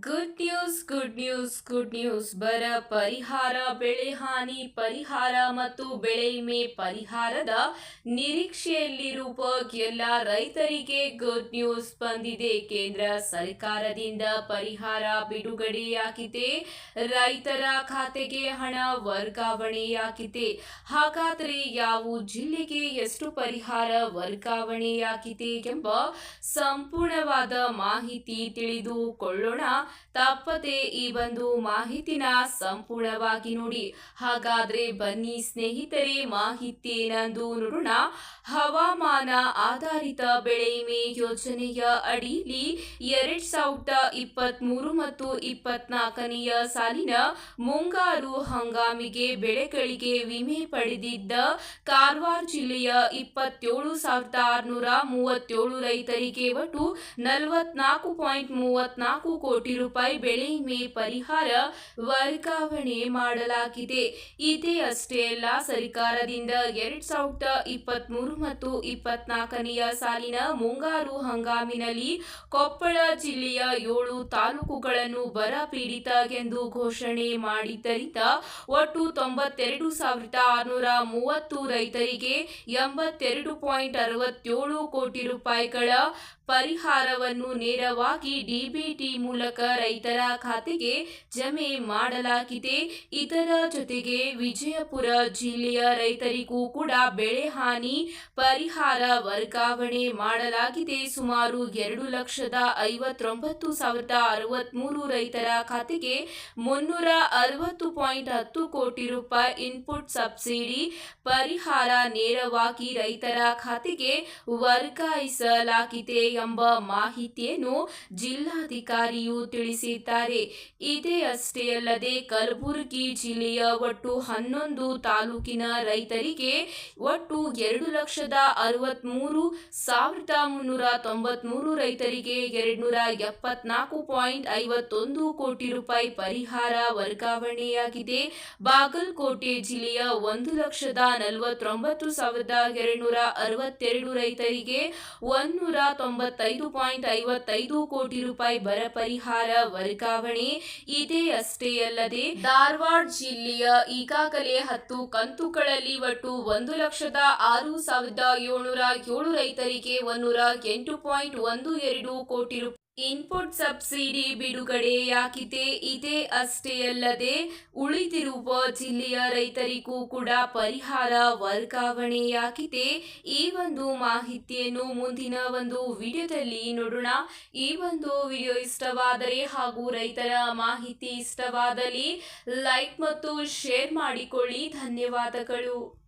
Good news good news good news ಬರ ಪರಿಹಾರ, ಬೆಳೆ ಹಾನಿ, ಪರಿಹಾರ ಮತ್ತು ಬೆಳೆ ವಿಮೆ ಪರಿಹಾರದ ನಿರೀಕ್ಷೆಯಲ್ಲಿರುವ ಎಲ್ಲ ರೈತರಿಗೆ ಗುಡ್ ನ್ಯೂಸ್ ಬಂದಿದೆ. ಕೇಂದ್ರ ಸರ್ಕಾರದಿಂದ ಪರಿಹಾರ ಬಿಡುಗಡೆಯಾಗಿದೆ. ರೈತರ ಖಾತೆಗೆ ಹಣ ವರ್ಗಾವಣೆಯಾಗಿದೆ. ಹಾಗಾದರೆ ಯಾವ ಜಿಲ್ಲೆಗೆ ಎಷ್ಟು ಪರಿಹಾರ ವರ್ಗಾವಣೆಯಾಗಿದೆ ಎಂಬ ಸಂಪೂರ್ಣವಾದ ಮಾಹಿತಿ ತಿಳಿದುಕೊಳ್ಳೋಣ. ತಪ್ಪದೆ ಈ ಒಂದು ಮಾಹಿತಿನ ಸಂಪೂರ್ಣವಾಗಿ ನೋಡಿ. ಹಾಗಾದ್ರೆ ಬನ್ನಿ ಸ್ನೇಹಿತರೆ ಮಾಹಿತಿ ಏನಂದು ನೋಡೋಣ. ಹವಾಮಾನ ಆಧಾರಿತ ಬೆಳೆ ವಿಮೆ ಯೋಜನೆಯ ಅಡಿಯಲ್ಲಿ ಎರಡ್ ಸಾವಿರದ ಇಪ್ಪತ್ತ್ ಮೂರು ಮತ್ತು ಇಪ್ಪತ್ನಾಲ್ಕನೆಯ ಸಾಲಿನ ಮುಂಗಾರು ಹಂಗಾಮಿಗೆ ಬೆಳೆಗಳಿಗೆ ವಿಮೆ ಪಡೆದಿದ್ದ ಕಾರವಾರ ಜಿಲ್ಲೆಯ ಇಪ್ಪತ್ತೇಳು ಸಾವಿರದ ಆರುನೂರ ಮೂವತ್ತೇಳು ರೈತರಿಗೆ ಒಟ್ಟು ನಲವತ್ನಾಲ್ಕು ಪಾಯಿಂಟ್ ಮೂವತ್ನಾಲ್ಕು ಕೋಟಿ ರೂಪಾಯಿ ಬೆಳೆ ವಿಮೆ ಪರಿಹಾರ ವರ್ಗಾವಣೆ ಮಾಡಲಾಗಿದೆ. ಇದೇ ಅಷ್ಟೇ ಅಲ್ಲ, ಸರ್ಕಾರದಿಂದ ಎರಡ್ ಸಾವಿರದ ಇಪ್ಪತ್ತ್ ಮೂರು ಮತ್ತು ಇಪ್ಪತ್ನಾಲ್ಕನೆಯ ಸಾಲಿನ ಮುಂಗಾರು ಹಂಗಾಮಿನಲ್ಲಿ ಕೊಪ್ಪಳ ಜಿಲ್ಲೆಯ ಏಳು ತಾಲೂಕುಗಳನ್ನು ಬರ ಪೀಡಿತ ಎಂದು ಘೋಷಣೆ ಮಾಡಿದ್ದರಿಂದ ಒಟ್ಟು ತೊಂಬತ್ತೆರಡು ಸಾವಿರದ ಆರುನೂರ ಮೂವತ್ತು ರೈತರಿಗೆ ಎಂಬತ್ತೆರಡು ಪಾಯಿಂಟ್ ಅರವತ್ತೇಳು ಕೋಟಿ ರೂಪಾಯಿಗಳ ಪರಿಹಾರವನ್ನು ನೇರವಾಗಿ ಡಿಬಿಟಿ ಮೂಲಕ ರೈತರ ಖಾತೆಗೆ ಜಮೆ ಮಾಡಲಾಗಿದೆ. ಇದರ ಜೊತೆಗೆ ವಿಜಯಪುರ ಜಿಲ್ಲೆಯ ರೈತರಿಗೂ ಕೂಡ ಬೆಳೆ ಹಾನಿ, ಪರಿಹಾರ ವರ್ಗಾವಣೆ ಮಾಡಲಾಗಿದೆ. ಸುಮಾರು ಎರಡು ಲಕ್ಷದ ಐವತ್ತೊಂಬತ್ತು ಸಾವಿರದ ಅರವತ್ಮೂರು ರೈತರ ಖಾತೆಗೆ ಮುನ್ನೂರ ಅರವತ್ತು ಪಾಯಿಂಟ್ ಹತ್ತು ಕೋಟಿ ರೂಪಾಯಿ ಇನ್ಪುಟ್ ಸಬ್ಸಿಡಿ, ಪರಿಹಾರ ನೇರವಾಗಿ ರೈತರ ಖಾತೆಗೆ ವರ್ಗಾಯಿಸಲಾಗಿದೆ. ಎಂಬ ಮಾಹಿತಿಯನ್ನು ಜಿಲ್ಲಾಧಿಕಾರಿಯು ತಿಳಿಸಿದ್ದಾರೆ. ಇದೇ ಅಷ್ಟೇ ಅಲ್ಲದೆ ಕಲಬುರಗಿ ಜಿಲ್ಲೆಯ ಒಟ್ಟು ಹನ್ನೊಂದು ತಾಲೂಕಿನ ರೈತರಿಗೆ ಒಟ್ಟು ಎರಡು ಲಕ್ಷದ ಅರವತ್ಮೂರು ಸಾವಿರದ ಮುನ್ನೂರ ತೊಂಬತ್ಮೂರು ರೈತರಿಗೆ ಎರಡ್ನೂರ ಎಪ್ಪತ್ನಾಲ್ಕು ಪಾಯಿಂಟ್ ಐವತ್ತೊಂದು ಕೋಟಿ ರೂಪಾಯಿ ಪರಿಹಾರ ವರ್ಗಾವಣೆಯಾಗಿದೆ. ಬಾಗಲಕೋಟೆ ಜಿಲ್ಲೆಯ ಒಂದು ಲಕ್ಷದ ನಲವತ್ತೊಂಬತ್ತು ಸಾವಿರದ ಎರಡ್ನೂರ ಅರವತ್ತೆರಡು ರೈತರಿಗೆ ಒಂದೂರ ತೊಂಬತ್ತೈದು ಪಾಯಿಂಟ್ ಐವತ್ತೈದು ಕೋಟಿ ರೂಪಾಯಿ ಬರ ಪರಿಹಾರ ವರ್ಗಾವಣೆ ಇದೇ ಅಷ್ಟೇ ಅಲ್ಲದೆ ಧಾರವಾಡ ಜಿಲ್ಲೆಯ ಈಗಾಗಲೇ ಹತ್ತು ಕಂತುಗಳಲ್ಲಿ ಒಟ್ಟು ಒಂದು ಲಕ್ಷದ ಆರು ಸಾವಿರದ ಏಳುನೂರ ಏಳು ರೈತರಿಗೆ ಒಂದೂರ ಎಂಟು ಪಾಯಿಂಟ್ ಒಂದು ಎರಡು ಕೋಟಿ ರೂಪಾಯಿ ಇನ್ಪುಟ್ ಸಬ್ಸಿಡಿ ಬಿಡುಗಡೆಯಾಗಿದೆ ಇದೇ ಅಷ್ಟೇ ಅಲ್ಲದೆ ಉಳಿದಿರುವ ಜಿಲ್ಲೆಯ ರೈತರಿಗೂ ಕೂಡ ಪರಿಹಾರ ವರ್ಗಾವಣೆಯಾಗಿದೆ ಈ ಒಂದು ಮಾಹಿತಿಯನ್ನು ಮುಂದಿನ ಒಂದು ವಿಡಿಯೋದಲ್ಲಿ ನೋಡೋಣ. ಈ ಒಂದು ವಿಡಿಯೋ ಇಷ್ಟವಾದರೆ ಹಾಗೂ ರೈತರ ಮಾಹಿತಿ ಇಷ್ಟವಾದಲ್ಲಿ ಲೈಕ್ ಮತ್ತು ಶೇರ್ ಮಾಡಿಕೊಳ್ಳಿ. ಧನ್ಯವಾದಗಳು.